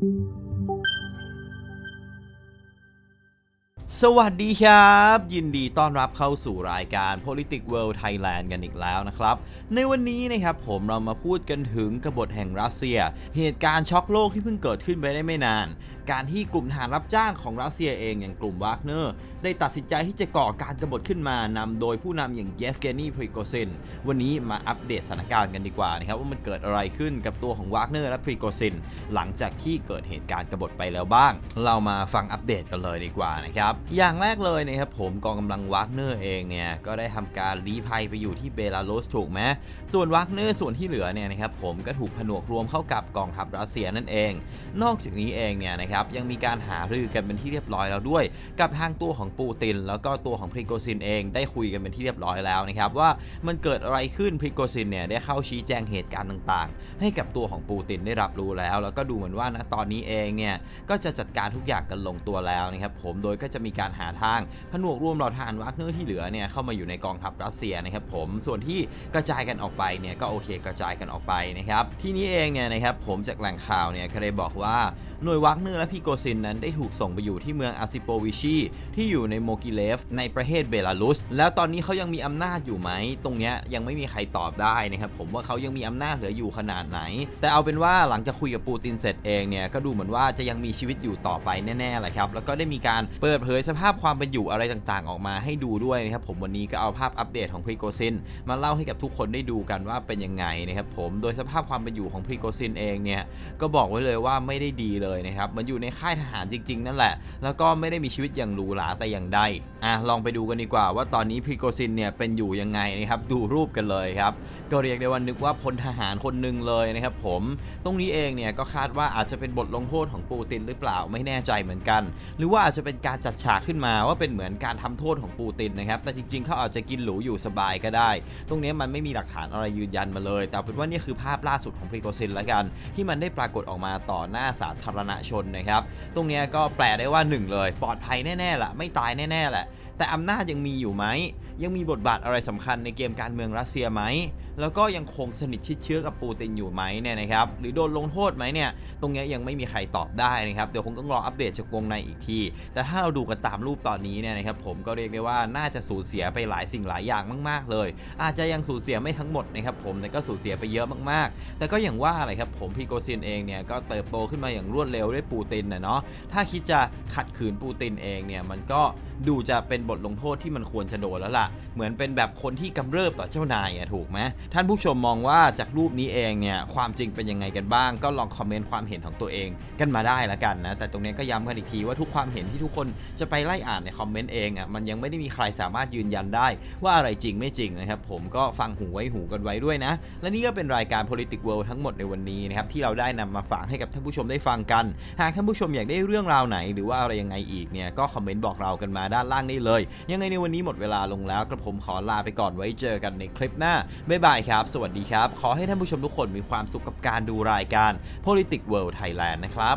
thank you สวัสดีครับ ยินดีต้อนรับเข้าสู่รายการ Politics World Thailand กันอีกแล้วนะครับ ในวันนี้นะครับผมเรามาพูดกันถึงกบฏแห่งรัสเซีย เหตุการณ์ช็อกโลกที่เพิ่งเกิดขึ้นไปได้ไม่นาน การที่กลุ่มทหารรับจ้างของรัสเซียเองอย่างกลุ่มวากเนอร์ได้ตัดสินใจที่จะก่อการกบฏขึ้นมานำโดยผู้นำอย่างเยฟเกนีพริโกซินวันนี้มาอัปเดตสถานการณ์กันดีกว่านะครับว่ามันเกิดอะไรขึ้นกับตัวของวากเนอร์และพริโกซินหลังจากที่เกิดเหตุการณ์กบฏไปแล้วบ้าง เรามาฟังอัปเดตกันเลยดีกว่านะครับอย่างแรกเลยนะครับผมกองกำลังวากเนอร์เองเนี่ยก็ได้ทำการลี้ภัยไปอยู่ที่เบลารุสถูกไหมส่วนวากเนอร์ส่วนที่เหลือเนี่ยนะครับผมก็ถูกผนวกรวมเข้ากับกองทัพรัสเซียนั่นเอง นอกจากนี้เองเนี่ยนะครับยังมีการหารือกันเป็นที่เรียบร้อยแล้วด้วย กับทางตัวของปูติน แล้วก็ตัวของพริโกซินเองได้คุยกันเป็นที่เรียบร้อยแล้วนะครับว่ามันเกิดอะไรขึ้นพริโกซินเนี่ยได้เข้าชี้แจงเหตุการณ์ต่างๆ ให้กับตัวของปูตินได้รับรู้แล้ว แล้วก็ดูเหมือนว่าณตอนนี้เองเนี่ยก็จะจัดการทุกอย่างกันลงตัวแล้วนะครับผมโดยก็จะมีการหาทาง ผนวกรวมเหล่าทหารวากเนอร์ที่เหลือเนี่ยเข้ามาอยู่ในกองทัพรัสเซียนะครับผมส่วนที่กระจายกันออกไปเนี่ยก็โอเคกระจายกันออกไปนะครับที่นี้เองเนี่ยนะครับผมจากแหล่งข่าวเนี่ยก็ได้บอกว่า หน่วยวักเนอร์และพีโกซินนั้นได้ถูกส่งไปอยู่ที่เมืองอาซิโปวิชีที่อยู่ในโมกิเลฟในประเทศเบลารุส แล้วตอนนี้เขายังมีอำนาจอยู่ไหม ตรงนี้ยยังไม่มีใครตอบได้นะครับผมว่าเขายังมีอำนาจเหลืออยู่ขนาดไหน แต่เอาเป็นว่าหลังจากคุยกับปูตินเสร็จเองเนี่ยก็ดูเหมือนว่าจะยังมีชีวิตอยู่ต่อไปแน่ๆแหละครับแล้วก็ได้มีการเปิดเผยสภาพความเป็นอยู่อะไรต่างๆ ออกมาให้ดูด้วยนะครับผมวันนี้ก็เอาภาพอัปเดตของพรีโกซินมาเล่าให้กับทุกคนได้ดูกันว่าเป็นยังไงนะครับผมโดยสภาพความเป็นอยู่ของพรีโกซินเองเนี่ยก็บอกไว้เลยว่าไม่ได้ดีเลยนะครับมันอยู่ในค่ายทหารจริง ๆ นั่นแหละ แล้วก็ไม่ได้มีชีวิตอย่างหรูหราแต่อย่างใดอะลองไปดูกันดีกว่า ว่าตอนนี้พรีโกซินเนี่ยเป็นอยู่ยังไงนะครับดูรูปกันเลยครับก็เรียกได้ว่านึกว่าพลทหารคนหนึ่งเลยนะครับผมตรงนี้เองเนี่ยก็คาดว่าอาจจะเป็นบทลงโทษของปูตินหรือเปล่าไม่แน่ใจเหมือนกัน หรือว่าอาจจะเป็นการจัดฉากขึ้นมาว่าเป็นเหมือนการทำโทษของปูตินนะครับแต่จริงๆเขาอาจจะกินหรูอยู่สบายก็ได้ ตรงนี้มันไม่มีหลักฐานอะไรยืนยันมาเลย แต่เป็นว่านี่คือภาพล่าสุดของพรีโกซินแล้วกัน ที่มันได้ปรากฏออกมาต่อหน้าสาธารณชนนะครับ ตรงนี้ก็แปลได้ว่าหนึ่งเลย ปลอดภัยแน่ๆแหละไม่ตายแน่ๆแหละ แต่อำนาจยังมีอยู่ไหม ยังมีบทบาทอะไรสำคัญในเกมการเมืองรัสเซียไหมแล้วก็ยังคงสนิทชิดเชื้อกับปูตินอยู่ไหมเนี่ยนะครับหรือโดนลงโทษไหมเนี่ยตรงนี้ยังไม่มีใครตอบได้นะครับเดี๋ยวคงต้องรออัปเดตจากวงในอีกที แต่ถ้าเราดูกันตามรูปตอนนี้เนี่ยนะครับผมก็เรียกได้ว่าน่าจะสูญเสียไปหลายสิ่งหลายอย่างมาก ๆ เลย อาจจะยังสูญเสียไม่ทั้งหมดนะครับผมแต่ก็สูญเสียไปเยอะมากๆ แต่ก็อย่างว่าอะไรครับผมพีโกซินเองเนี่ยก็เติบโตขึ้นมาอย่างรวดเร็วด้วยปูตินนะเนาะถ้าคิดจะขัดขืนปูตินเองเนี่ยมันก็ดูจะเป็นบทลงโทษที่มันควรจะโดนแล้วล่ะ เหมือนเป็นแบบคนที่กำเริบต่อเจ้านายอะถูกไหมท่านผู้ชมมองว่าจากรูปนี้เองเนี่ยความจริงเป็นยังไงกันบ้าง ก็ลองคอมเมนต์ความเห็นของตัวเองกันมาได้ละกันนะแต่ตรงนี้ก็ย้ำกันอีกทีว่าทุกความเห็นที่ทุกคนจะไปไล่อ่านในคอมเมนต์เองอะมันยังไม่ได้มีใครสามารถยืนยันได้ ว่าอะไรจริงไม่จริงนะครับผมก็ฟังหูไว้หูกันไว้ด้วยนะ และนี่ก็เป็นรายการ Politics World ทั้งหมดในวันนี้นะครับที่เราได้นำมาฝากให้กับท่านผู้ชมได้ฟังกัน หากท่านผู้ชมอยากได้เรื่องราวไหน หรือว่าอะไรยังไงอีกเนี่ยก็คอมเมนต์บอกเรากันมาด้านล่างได้เลย ยังไงในวันนี้หมดเวลาลงแล้วกระผมขอลาไปก่อนไว้เจอกันในคลิปหน้าบ๊ายบายครับ สวัสดีครับ ขอให้ท่านผู้ชมทุกคนมีความสุขกับการดูรายการ Politics World Thailand นะครับ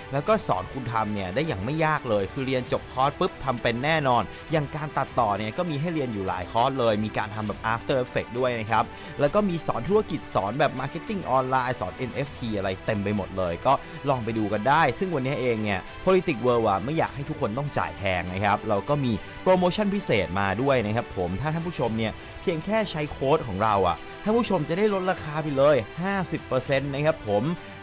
แล้วก็สอนคุณทำเนี่ยได้อย่างไม่ยากเลย คือเรียนจบคอร์สปุ๊บทำเป็นแน่นอน อย่างการตัดต่อเนี่ยก็มีให้เรียนอยู่หลายคอร์สเลย มีการทำแบบ After Effects ด้วยนะครับ แล้วก็มีสอนธุรกิจสอนแบบ Marketing ออนไลน์สอน NFT อะไรเต็มไปหมดเลย ก็ลองไปดูกันได้ ซึ่งวันนี้เองเนี่ย Politics World อะไม่อยากให้ทุกคนต้องจ่ายแพงนะครับ เราก็มีโปรโมชั่นพิเศษมาด้วยนะครับผม ถ้าท่านผู้ชมเนี่ยเพียงแค่ใช้โค้ดของเราอะท่านผู้ชมจะได้ลดราคาไปเลย 50%นะครับผม